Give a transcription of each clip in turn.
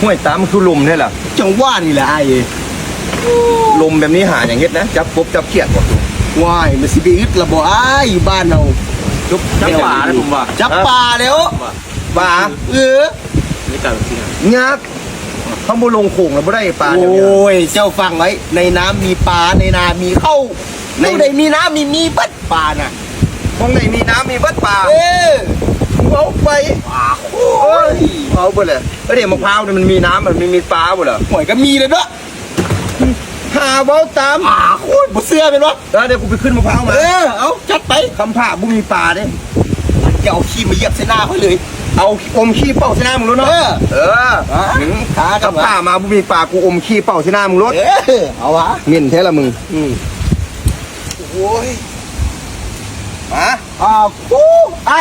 ห้วยตามคือลมเนี่ยล่ะจังหว่านี่แหละไอ้ลมแบบนี้หาอย่างเงี้ยนะจับกบจับเขียดบ่ว่ายมันสิไปอึดละบ่ไอ้อยู่บ้านเราจุ๊บจับป่านะผมว่าจับปลาแล้วปลาเออไม่ต่างจริงงักเขาบ่ลงโขงแล้วบ่ได้ปลาโอเดี๋ยวนี้้ยเจ้าฟังไว้ ในน้ำมีปลาในนา มีเข้าในในมีน้ำมีมีบัดปลาน่ะมองไหนมีน้ำมีวัดป่าเออเอาไปปลาโอ้โอ้ยย เอาไปเลยเอ้ยเดี๋ยวมะพร้าวเนี่ยมันมีน้ำมันไม่มีปลาบ่เหรอหอยก็มีเลยเนาะหาเว้าตามปลาโคตรบ่เสื้อเป็นวะแล้วเดี๋ยวกูไปขึ้นมะพร้าวมาเออเอาจัดไปคำผ่าบุมีปลาเด้อย่าเอาขี้มาเหยียบใส่หน้าเขาเลย เอาอมขี้เป่าใส่หน้ามึงรถเนาะ เออเออหืมขากันคำผ่ามาบุมีปลากูอมขี้เป่าใส่หน้ามึงรถเออเอาวะเงินแท้ละมึงอืมโอ้ยมาอ่ากูไอ้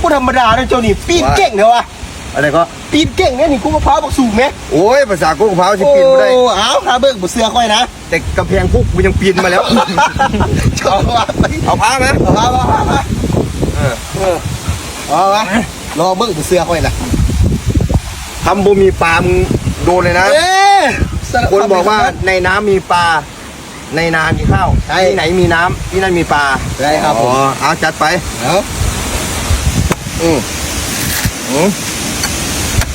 กูธรรมดานะเจ้านี่ปีนเก่งเนอะวะ อะไรก็ปีนเก่งเนี่ยนี่กูมะพร้าวบักสูงไหมโอ้ยภาษากูมะพร้าวสิปีนไม่ได้โอ้เอาขาเบิกบุเสือค่อยนะแต่กำแพงคุกกูยังปีนมาแล้วชอบวะไปเอาพาไหมเอามาเอามาเอามาเออเออเอามารอเบิกบุเสือค่อยนะทำบุมีปลามึงโดนเลยนะเอ๊ะคนบอกว่าในน้ำมีปลาในนามีข้าวใช่ที่ไหนมีน้ำที่นั่นมีปลาใช่ครับผอ๋อมเอาจัดไปเอาอืมอืม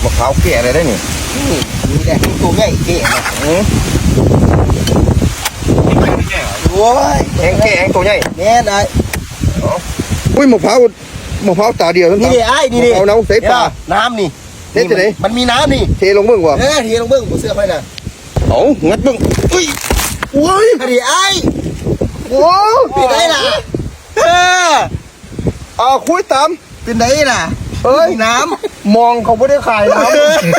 มะพร้าวแก่อะไรได้นี่อืมมีแต่ตัวใหญ่เก๋นะอืมโอ้ยแองแก่แองตัวใหญ่แน่นไอ้อุ้ยมะพร้าวมะพร้าวตาเดียวทั้งนี่ดิไอ้นี่ดิมะพร้าวน้ำใส่ปลาน้ำนี่เฮ็ดจังได๋มันมีน้ำนี่เทลงเบิ่งว่ะเออทีลงเบิ้งบุเสือค่อยนะเอางัดเบิ่งอุ้ยโอ้ยอันนี้ไอ้โอ้เป็นไงล่ะเอออ่าคุยตามเป็นไงล่ะเอ้ยน้ มองเขาไม่ได้ขายำน้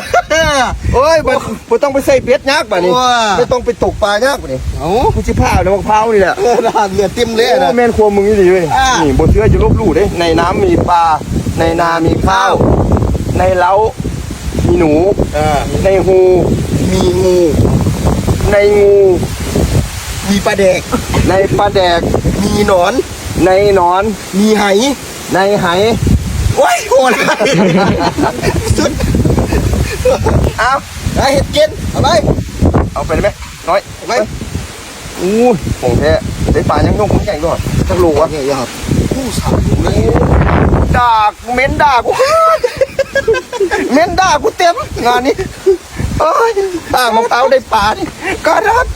ำเอ้ยมันมันต้องไปใส่เป็ดยักษ์ป่ะนี่ว้าไม่ต้องไปตกปลายักษ์ป่ะนี่เอ้ากูจิผ้าในมะพร้าวนี่แหละเออน้ำเลือดเต็มเลยโอ้นะแม่นครัวมึงนี่ดีเว้ยอ่านี่นี่บนเสื้อจะลบหลู่เด้ ในน้ำมีปลา ในนามีข้าว ในเล้ามีหนูเออในหูมีงูในงู มีปลาแดก ในปลาแดกมีหนอน ในหนอน มีไหในไห โอ้ยโหดสุดเอาไอเห็ดเกนเอาไปเอาไปได้ไหมน้อยเอาไปอู้ยของแท้ได้ปลายังยงของใหญ่ก่อนจักโลวะเนี่ยครับผู้สาวเลยด่ากูเม้นด่ากูเม้นด่ากูเต็มงานนี้เอ้ยตามะพร้าวได้ปลานี่ก็รับ